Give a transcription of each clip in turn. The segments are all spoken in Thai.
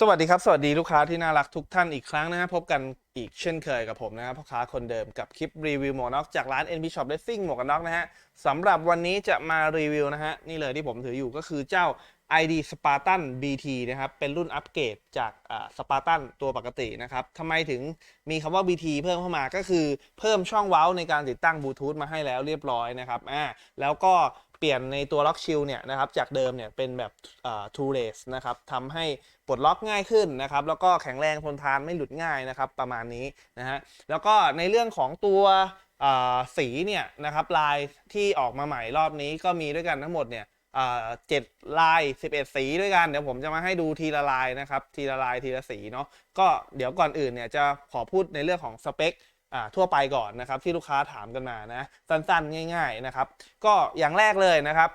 สวัสดีครับ สวัสดีลูกค้าที่น่ารักทุกท่านอีกครั้งนะฮะพบกันอีกเช่นเคยกับผมนะครับพ่อค้าคนเดิมกับคลิปรีวิวหมวกน็อกจากร้าน NB Shop Racing หมวกกันน็อกนะฮะสำหรับวันนี้จะมารีวิวนะฮะนี่เลยที่ผมถืออยู่ก็คือเจ้า ID Spartan BT นะครับ เป็นรุ่นอัปเกรดจากอ่า Spartan ตัวปกตินะครับทำไมถึงมีคำว่า BT เพิ่มเข้ามาก็คือเพิ่มช่องเว้าในการติดตั้งบลูทูธมาให้แล้วเรียบร้อยนะครับอ่าแล้วก็ เปลี่ยนในตัวล็อกชิลเนี่ยนะครับจากเดิมเนี่ยเป็นแบบอ่า two race นะครับทำให้ปลดล็อกง่ายขึ้นนะครับแล้วก็แข็งแรงทนทานไม่หลุดง่ายนะครับประมาณนี้นะฮะแล้วก็ในเรื่องของตัวสีเนี่ยนะครับลายที่ออกมาใหม่รอบนี้ก็มีด้วยกันทั้งหมดเนี่ยเจ็ดลาย 11 สีด้วยกัน เดี๋ยวผมจะมาให้ดูทีละลายนะครับ ทีละลายทีละสีเนาะก็เดี๋ยวก่อนอื่นเนี่ยจะขอพูดในเรื่องของสเปค ทั่วไปก่อนนะครับที่ลูกค้าถามกันมานะสั้นๆ ง่าย ๆนะครับ ก็อย่างแรกเลยนะครับ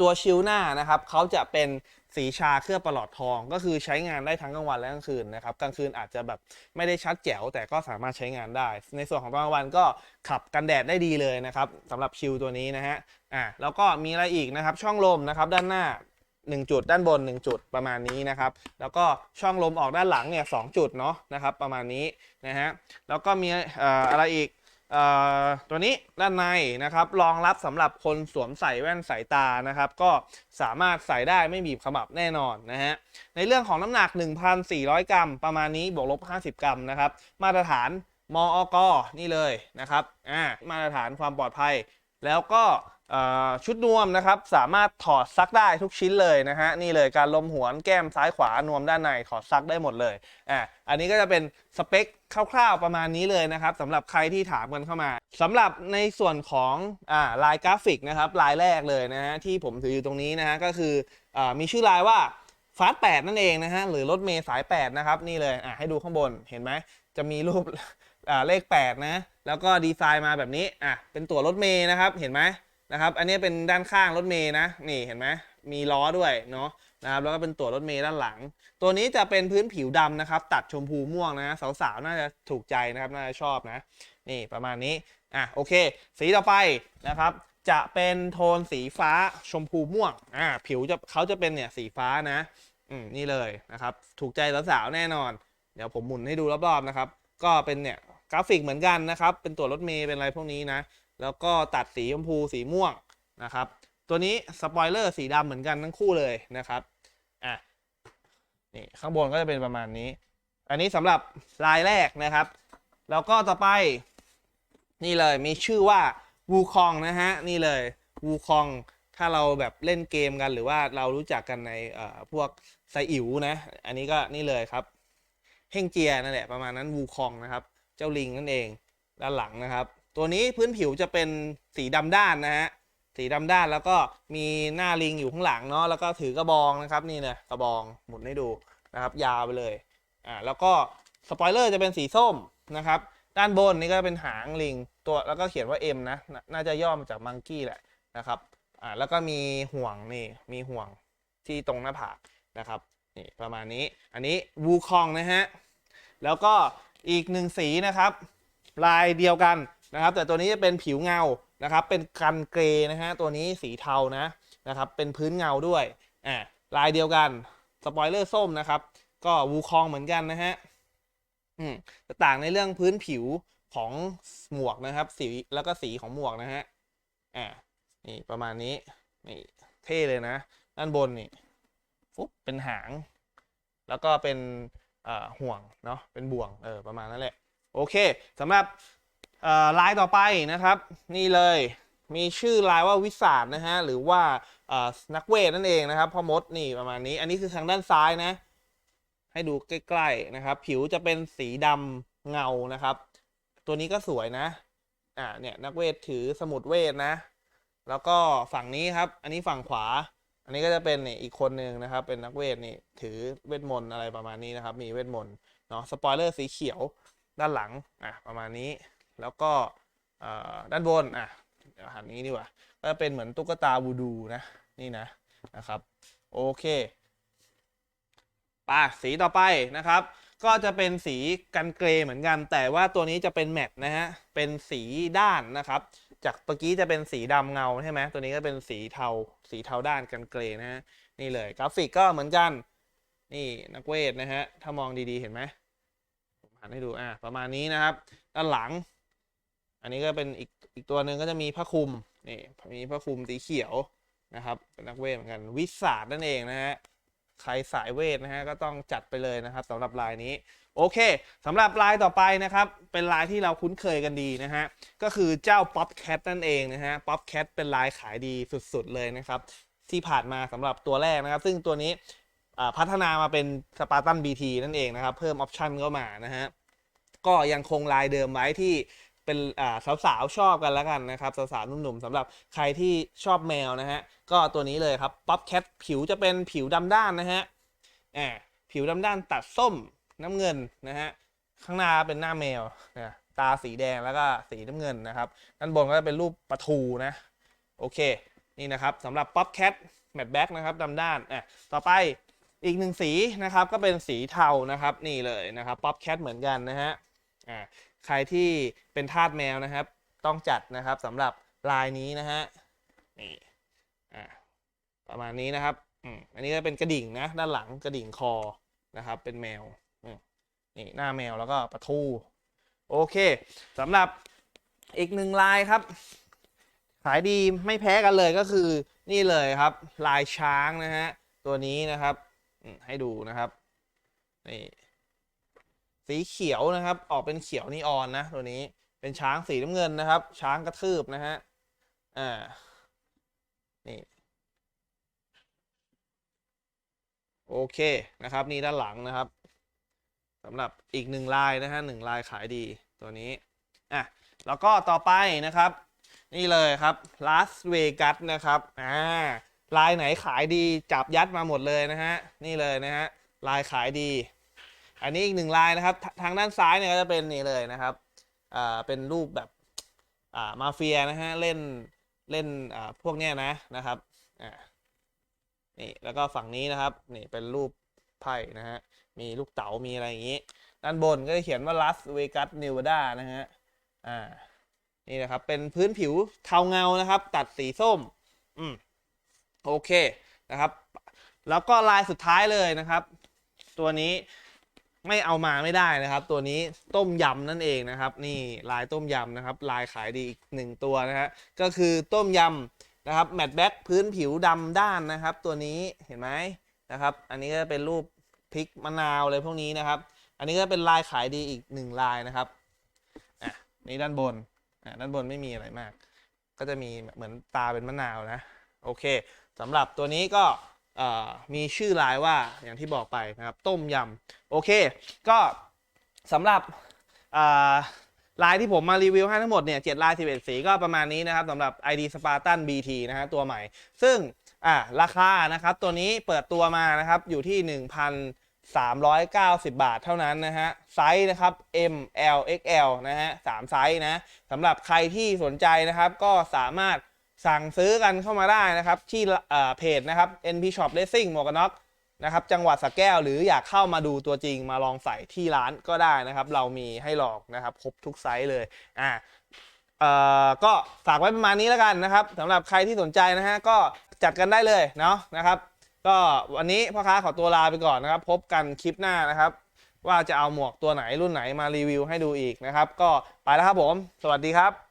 ตัวชิลหน้านะครับเขาจะเป็นสีชาเคลือบประหลอดทองก็คือใช้งานได้ทั้งกลางวันและกลางคืนนะครับกลางคืนอาจจะแบบไม่ได้ชัดแจ๋วแต่ก็สามารถใช้งานได้ ในส่วนของกลางวันก็ขับกันแดดได้ดีเลยนะครับสำหรับชิลตัวนี้นะฮะอ่าแล้วก็มีอะไรอีกนะครับช่องลมนะครับด้านหน้า 1 จุดด้านบน 1 จุดประมาณนี้นะครับ แล้วก็ช่องลมออกด้านหลังเนี่ยสจุดเนาะนะครับ ประมาณนี้นะฮะแล้วก็มีอะไรอีกตัวนี้ด้านในนะครับรองรับสำหรับคนสวมใส่แว่นสายตานะครับ ก็สามารถใส่ได้ไม่บีบขมับแน่นอนนะฮะในเรื่องของน้ำหนัก 1,400 กรัม ประมาณนี้บวกลบ 50 กรัมนะครับ มาตรฐานมอกนี่เลยนะครับอ่ามาตรฐานความปลอดภัย แล้วก็ ชุดนวมนะครับสามารถถอดซักได้ทุกชิ้นเลยนะฮะนี่เลยการลมหวนแก้มซ้ายขวานวมด้านในถอดซักได้หมดเลยอ่าอันนี้ก็จะเป็นสเปคคร่าวๆประมาณนี้เลยนะครับสำหรับใครที่ถามกันเข้ามาสำหรับในส่วนของอ่าลายกราฟิกนะครับลายแรกเลยนะฮะที่ผมถืออยู่ตรงนี้นะฮะก็คืออามีชื่อลายว่าฟาสแปดนั่นเองนะฮะหรือรถเมย์สาย8นะครับนี่เลยอะให้ดูข้างบนเห็นไหมจะมีรูปอ่าเลข8นะแล้วก็ดีไซน์มาแบบนี้อะเป็นตัวรถเมย์นะครับเห็นไหม นะครับ อันนี้เป็นด้านข้างรถเมย์นะ นี่เห็นไหมมีล้อด้วยเนาะนะครับ แล้วก็เป็นตัวรถเมย์ด้านหลัง ตัวนี้จะเป็นพื้นผิวดำนะครับ ตัดชมพูม่วงนะสาวๆน่าจะถูกใจนะครับ น่าจะชอบนะ นี่ประมาณนี้ อะโอเค สีต่อไปนะครับ จะเป็นโทนสีฟ้าชมพูม่วง อ่าผิวจะเขาจะเป็นเนี่ยสีฟ้านะ อืมนี่เลยนะครับ ถูกใจสาวๆแน่นอน เดี๋ยวผมหมุนให้ดูรอบๆนะครับ ก็เป็นเนี่ยกราฟิกเหมือนกันนะครับ เป็นตัวรถเมย์เป็นอะไรพวกนี้นะ แล้วก็ตัดสีชมพูสีม่วงนะครับ ตัวนี้สปอยเลอร์สีดำเหมือนกันทั้งคู่เลยนะครับอะนี่ข้างบนก็จะเป็นประมาณนี้ อันนี้สำหรับลายแรกนะครับ แล้วก็ต่อไป นี่เลยมีชื่อว่าวูคองนะฮะ นี่เลยวูคองถ้าเราแบบเล่นเกมกันหรือว่าเรารู้จักกันในพวกไซอิ๋วนะ อันนี้ก็นี่เลยครับเฮงเจียนั่นแหละประมาณนั้นวูคองนะครับ เจ้าลิงนั่นเองด้านหลังนะครับ ตัวนี้พื้นผิวจะเป็นสีดำด้านนะฮะสีดำด้านแล้วก็มีหน้าลิงอยู่ข้างหลังเนาะแล้วก็ถือกระบองนะครับนี่เลยกระบองหมุนให้ดูนะครับ ยาวไปเลยอ่าแล้วก็สปอยเลอร์จะเป็นสีส้มนะครับ ด้านบนนี่ก็เป็นหางลิงตัวแล้วก็เขียนว่า M นะนาน่าจะย่อมาจากมังกี้แหละนะครับอ่าแล้วก็มีห่วงนี่มีห่วงที่ตรงหน้าผากนะครับนี่ประมาณนี้อันนี้วูคองนะฮะแล้วก็อีกหนึ่งสีนะครับ ลายเดียวกัน นะครับ แต่ตัวนี้จะเป็นผิวเงานะครับ เป็นกันเกรนะฮะตัวนี้สีเทานะนะครับ เป็นพื้นเงาด้วยอ่าลายเดียวกันสปอยเลอร์ส้มนะครับ ก็วูคองเหมือนกันนะฮะอืมต่ต่างในเรื่องพื้นผิวของหมวกนะครับ สีแล้วก็สีของหมวกนะฮะอ่านี่ประมาณนี้นี่เท่เลยนะด้านบนนี่ฟุ๊บเป็นหาง แล้วก็เป็นอ่าห่วงเนาะเป็นบ่วงเออประมาณนั้นแหละ โอเคสำหรับ ลายต่อไปนะครับ นี่เลยมีชื่อลายว่าวิสาดนะฮะหรือว่านักเวทนั่นเองนะครับพ่อมดนี่ประมาณนี้ อันนี้คือทางด้านซ้ายนะ ให้ดูใกล้ๆนะครับ ผิวจะเป็นสีดำเงานะครับ ตัวนี้ก็สวยนะอ่าเนี่ยนักเวทถือสมุดเวทนะ แล้วก็ฝั่งนี้ครับ อันนี้ฝั่งขวา อันนี้ก็จะเป็นนี่อีกคนหนึ่งนะครับ เป็นนักเวทนี่ถือเวทมนต์อะไรประมาณนี้นะครับ มีเวทมนต์เนาะสปอยเลอร์สีเขียวด้านหลังอะประมาณนี้ แล้วก็ด้านบนอะหันนี้ดีกว่าก็จะเป็นเหมือนตุ๊กตาวูดูนะนี่นะนะครับโอเคป่ะสีต่อไปนะครับ ก็จะเป็นสีกันเกรย์เหมือนกัน แต่ว่าตัวนี้จะเป็นแมตต์นะฮะเป็นสีด้านนะครับ จากเมื่อกี้จะเป็นสีดำเงาใช่ไหมตัวนี้ก็เป็นสีเทา สีเทาด้านกันเกรย์นะฮะนี่เลยกราฟิกก็เหมือนกัน นี่นักเวทนะฮะถ้ามองดีๆเห็นไหมผมหันให้ดูอะประมาณนี้นะครับ ด้านหลัง อันนี้ก็เป็นอีกอีกตัวหนึ่งก็จะมีผ้าคลุมนี่มีผ้าคลุมสีเขียวนะครับเป็นนักเวทเหมือนกันวิสาดนั่นเองนะฮะใครสายเวทนะฮะก็ต้องจัดไปเลยนะครับสำหรับลายนี้โอเคสำหรับลายต่อไปนะครับเป็นลายที่เราคุ้นเคยกันดีนะฮะก็คือเจ้า Pop Cat นั่นเองนะฮะ Pop Cat เป็นลายขายดีสุดๆเลยนะครับที่ผ่านมาสำหรับตัวแรกนะครับ ซึ่งตัวนี้พัฒนามาเป็น Spartan BT นั่นเองนะครับ เพิ่มออปชันเข้ามานะฮะก็ยังคงลายเดิมไว้ที่ เป็นอ่าสาวๆชอบกันแล้วกันนะครับสาวๆหนุ่มๆสำหรับใครที่ชอบแมวนะฮะก็ตัวนี้เลยครับ Pop Cat ผิวจะเป็นผิวดำด้านนะฮะแอบผิวดำด้านตัดส้มน้ำเงินนะฮะข้างหน้าเป็นหน้าแมวนะตาสีแดงแล้วก็สีน้ำเงินนะครับด้านบนก็จะเป็นรูปปลาทูนะโอเคนี่นะครับสำหรับ Pop Cat Matte Black นะครับดำด้านอะต่อไปอีกหนึ่งสีนะครับก็เป็นสีเทานะครับนี่เลยนะครับ Pop Cat เหมือนกันนะฮะอ่า ใครที่เป็นทาสแมวนะครับ ต้องจัดนะครับสำหรับลายนี้นะฮะนี่อ่าประมาณนี้นะครับอืมอันนี้ก็เป็นกระดิ่งนะ ด้านหลังกระดิ่งคอนะครับ เป็นแมวนี่หน้าแมวแล้วก็ปลาทูโอเคสำหรับอีกหนึ่งลายครับ ขายดีไม่แพ้กันเลยก็คือนี่เลยครับ ลายช้างนะฮะตัวนี้นะครับให้ดูนะครับนี่ สีเขียวนะครับ ออกเป็นเขียวนีออนนะตัวนี้เป็นช้างสีน้ำเงินนะครับ ช้างกระทืบนะฮะอ่านี่โอเคนะครับ นี่ด้านหลังนะครับสำหรับอีกหนึ่งลายนะฮะหนึ่งลายขายดีตัวนี้อะแล้วก็ต่อไปนะครับ นี่เลยครับลาสเวกัสนะครับอ่าลายไหนขายดีจับยัดมาหมดเลยนะฮะนี่เลยนะฮะลายขายดี อันนี้อีกหนึ่งลายนะครับททางด้านซ้ายเนี่ยก็จะเป็นนี่เลยนะครับอ่าเป็นรูปแบบอ่ามาเฟียนะฮะเล่นเล่นอ่าพวกเนี้ยนะนะครับอ่านี่แล้วก็ฝั่งนี้นะครับนี่เป็นรูปไพ่นะฮะมีลูกเต๋ามีอะไรอย่างนี้ ด้านบนก็จะเขียนว่าลาสเวกัสเนวาดานะฮะอ่านี่นะครับเป็นพื้นผิวเทาเงานะครับ ตัดสีส้มอืมโอเคนะครับ แล้วก็ลายสุดท้ายเลยนะครับ ตัวนี้ ไม่เอามาไม่ได้นะครับ ตัวนี้ต้มยำนั่นเองนะครับ นี่ลายต้มยำนะครับ ลายขายดีอีกหนึ่งตัวนะฮะก็คือต้มยำนะครับแมตต์แบ็กพื้นผิวดำด้านนะครับ ตัวนี้เห็นไหมนะครับ อันนี้ก็เป็นรูปพริกมะนาวอะไรพวกนี้นะครับ อันนี้ก็เป็นลายขายดีอีกหนึ่งลายนะครับอะนี่ด้านบนอ่าด้านบนไม่มีอะไรมาก ก็จะมีเหมือนตาเป็นมะนาวนะโอเคสำหรับตัวนี้ก็ มีชื่อลายว่าอย่างที่บอกไปนะครับต้มยำโอเค ก็สำหรับอ่าลายที่ผมมารีวิวให้ทั้งหมดเนี่ยเจ็ดลาย 11 สีก็ประมาณนี้นะครับสำหรับ ID Spartan BT นะฮะตัวใหม่ ซึ่งอ่าราคานะครับตัวนี้เปิดตัวมานะครับอยู่ที่ 1,390 บาทเท่านั้นนะฮะไซส์นะครับ M L XL นะฮะสามไซส์นะสำหรับใครที่สนใจนะครับก็สามารถ สั่งซื้อกันเข้ามาได้นะครับ ที่เพจนะครับ NP Shop Racing หมวกกันน็อกนะครับจังหวัดสระแก้วหรืออยากเข้ามาดูตัวจริงมาลองใส่ที่ร้านก็ได้นะครับ เรามีให้ลองนะครับครบทุกไซส์เลยอ่าเอ่อก็ฝากไว้ประมาณนี้แล้วกันนะครับสำหรับใครที่สนใจนะฮะก็จัดกันได้เลยเนาะนะครับ ก็วันนี้พ่อค้าขอตัวลาไปก่อนนะครับ พบกันคลิปหน้านะครับ ว่าจะเอาหมวกตัวไหนรุ่นไหนมารีวิวให้ดูอีกนะครับ ก็ไปแล้วครับผม สวัสดีครับ